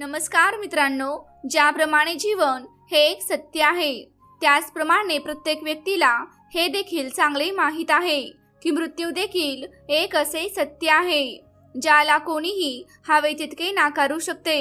नमस्कार मित्रांनो ज्याप्रमाणे जीवन हे एक सत्य आहे त्याचप्रमाणे प्रत्येक व्यक्तीला हे देखील चांगले माहीत आहे की मृत्यू देखील एक असे सत्य आहे ज्याला कोणीही हवे तितके नाकारू शकते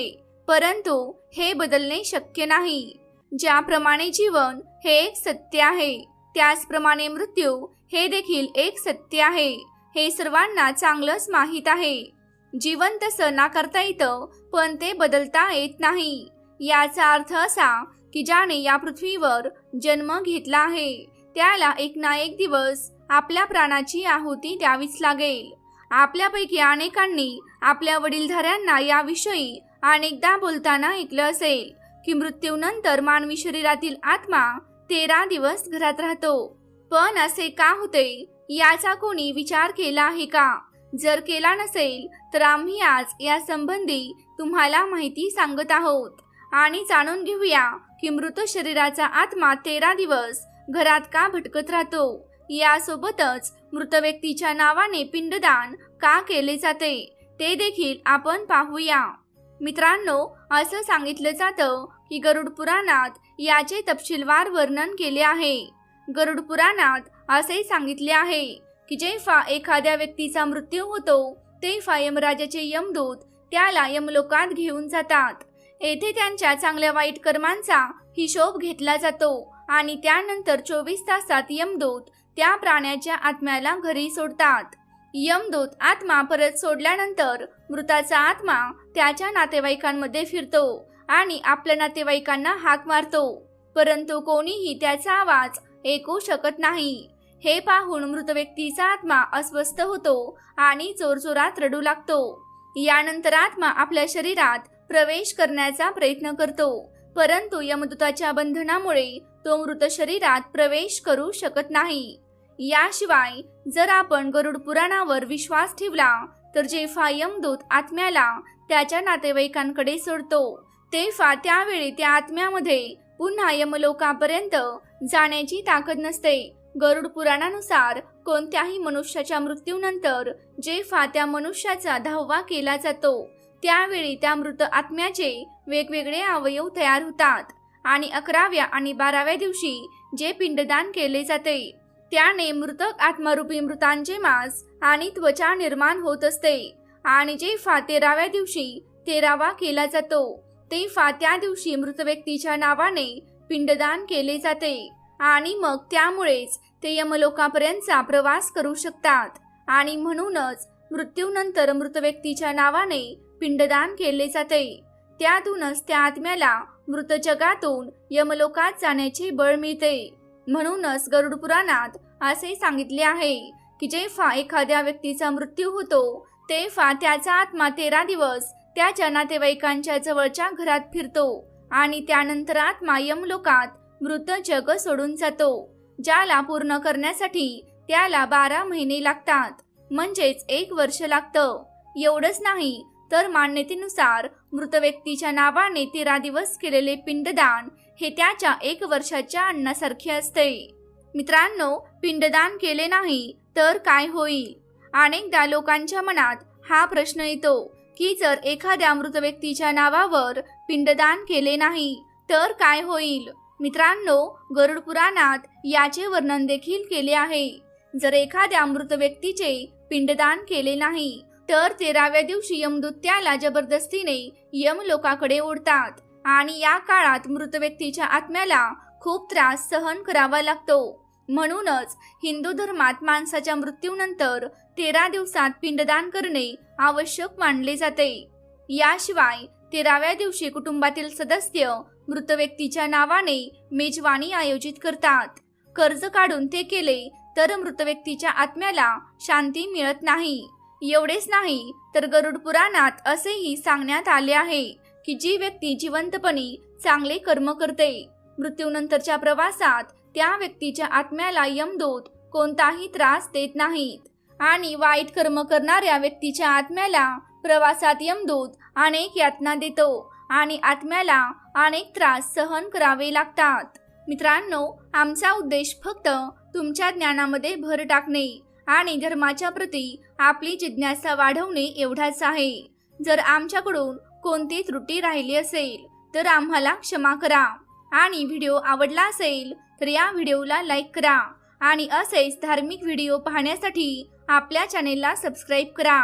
परंतु हे बदलणे शक्य नाही. ज्याप्रमाणे जीवन हे एक सत्य आहे त्याचप्रमाणे मृत्यू हे देखील एक सत्य आहे हे सर्वांना चांगलंच माहीत आहे. जिवंत सणा करता येतं पण ते बदलता येत नाही. याचा अर्थ असा की ज्याने या पृथ्वीवर जन्म घेतला आहे त्याला एक ना एक दिवस आपल्या प्राणाची आहुती द्यावीच लागेल. आपल्यापैकी अनेकांनी आपल्या वडीलधाऱ्यांना याविषयी अनेकदा बोलताना ऐकलं असेल की मृत्यूनंतर मानवी शरीरातील आत्मा तेरा दिवस घरात राहतो. पण असे का होते याचा कोणी विचार केला आहे का? जर केला नसेल तर आम्ही आज या संबंधी तुम्हाला माहिती सांगत आहोत. आणि जाणून घेऊया की मृत शरीराचा आत्मा तेरा दिवस घरात का भटकत राहतो? यासोबतच मृत व्यक्तीच्या नावाने पिंडदान का केले जाते? ते देखील आपण पाहूया. मित्रांनो असं सांगितलं जातं की गरुड पुराणात याचे तपशीलवार वर्णन केले आहे. गरुड पुराणात असे सांगितले आहे की जेव्हा एखाद्या व्यक्तीचा मृत्यू होतो तेव्हा यमराजाचे यमदूत त्याला यमलोकात घेऊन जातात. येथे त्यांच्या चांगल्या वाईट कर्मांचा हिशोब घेतला जातो आणि त्यानंतर चोवीस तासात यमदूत त्या प्राण्याच्या आत्म्याला घरी सोडतात. यमदूत आत्मा परत सोडल्यानंतर मृताचा आत्मा त्याच्या नातेवाईकांमध्ये फिरतो आणि आपल्या नातेवाईकांना हाक मारतो. परंतु कोणीही त्याचा आवाज ऐकू शकत नाही. हे पाहून मृत व्यक्तीचा आत्मा अस्वस्थ होतो आणि जोरजोरात रडू लागतो. यानंतर आत्मा आपल्या शरीरात प्रवेश करण्याचा प्रयत्न करतो परंतु यमदूताच्या बंधनामुळे तो मृत शरीरात प्रवेश करू शकत नाही. याशिवाय जर आपण गरुड पुराणावर विश्वास ठेवला तर जेव्हा यमदूत आत्म्याला त्याच्या नातेवाईकांकडे सोडतो तेव्हा त्यावेळी त्या आत्म्यामध्ये पुन्हा यमलोकापर्यंत जाण्याची ताकद नसते. गरुड पुराणानुसार कोणत्याही मनुष्याच्या मृत्यूनंतर जेव्हा त्या मनुष्याचा धावा केला जातो त्यावेळी त्या मृत आत्म्याचे वेगवेगळे अवयव तयार होतात आणि अकराव्या आणि बाराव्या दिवशी जे पिंडदान केले जाते त्याने मृतक आत्मरूपी मृतांचे मांस आणि त्वचा निर्माण होत असते आणि जेव्हा तेराव्या दिवशी तेरावा केला जातो तेव्हा त्या दिवशी मृत व्यक्तीच्या नावाने पिंडदान केले जाते. आणि मग त्यामुळेच ते यमलोकापर्यंतचा प्रवास करू शकतात. आणि म्हणूनच मृत्यूनंतर मृत व्यक्तीच्या नावाने पिंडदान केले जाते. त्यातूनच त्या आत्म्याला मृत जगातून यमलोकात जाण्याचे बळ मिळते. म्हणूनच गरुड पुराणात असे सांगितले आहे की जेव्हा एखाद्या व्यक्तीचा मृत्यू होतो तेव्हा त्याचा आत्मा तेरा दिवस त्याच्या नातेवाईकांच्या जवळच्या घरात फिरतो आणि त्यानंतर आत्मा यमलोकात मृत जग सोडून जातो. ज्याला पूर्ण करण्यासाठी त्याला बारा महिने लागतात. म्हणजेच एक वर्ष लागतं. एवढंच नाही तर मान्यतेनुसार मृत व्यक्तीच्या नावाने तेरा दिवस केलेले पिंडदान हे त्याच्या एक वर्षाच्या अन्नासारखे असते. मित्रांनो पिंडदान केले नाही तर काय होईल? अनेकदा लोकांच्या मनात हा प्रश्न येतो की जर एखाद्या मृत व्यक्तीच्या नावावर पिंडदान केले नाही तर काय होईल? मित्रांनो गरुड पुराणात याचे वर्णन देखील केले आहे. जर एखाद्या मृत व्यक्तीचे पिंडदान केले नाही तर तेराव्या दिवशी यमदूत त्याला जबरदस्तीने यमलोकाकडे ओढतात आणि या काळात मृत व्यक्तीच्या आत्म्याला खूप त्रास सहन करावा लागतो. म्हणूनच हिंदू धर्मात माणसाच्या मृत्यूनंतर तेरा दिवसात पिंडदान करणे आवश्यक मानले जाते. याशिवाय तेराव्या दिवशी कुटुंबातील सदस्य मृत व्यक्तीच्या नावाने मेजवानी आयोजित करतात. कर्ज काढून ते केले तर मृत व्यक्तीच्या आत्म्याला शांती मिळत नाही. एवढेच नाही तर गरुड पुराणात असेही सांगण्यात आले आहे की जी व्यक्ती जिवंतपणी चांगले कर्म करते मृत्यूनंतरच्या प्रवासात त्या व्यक्तीच्या आत्म्याला यमदूत कोणताही त्रास देत नाहीत. आणि वाईट कर्म करणाऱ्या व्यक्तीच्या आत्म्याला प्रवासात यमदूत अनेक यातना देतो आणि आत्म्याला अनेक त्रास सहन करावे लागतात. मित्रांनो आमचा उद्देश फक्त तुमच्या ज्ञानामध्ये भर टाकणे आणि धर्माच्या प्रती आपली जिज्ञासा वाढवणे एवढाच आहे. जर आमच्याकडून कोणती त्रुटी राहिली असेल तर आम्हाला क्षमा करा. आणि व्हिडिओ आवडला असेल तर या व्हिडिओला लाईक करा आणि असेच धार्मिक व्हिडिओ पाहण्यासाठी आपल्या चॅनेलला सबस्क्राईब करा.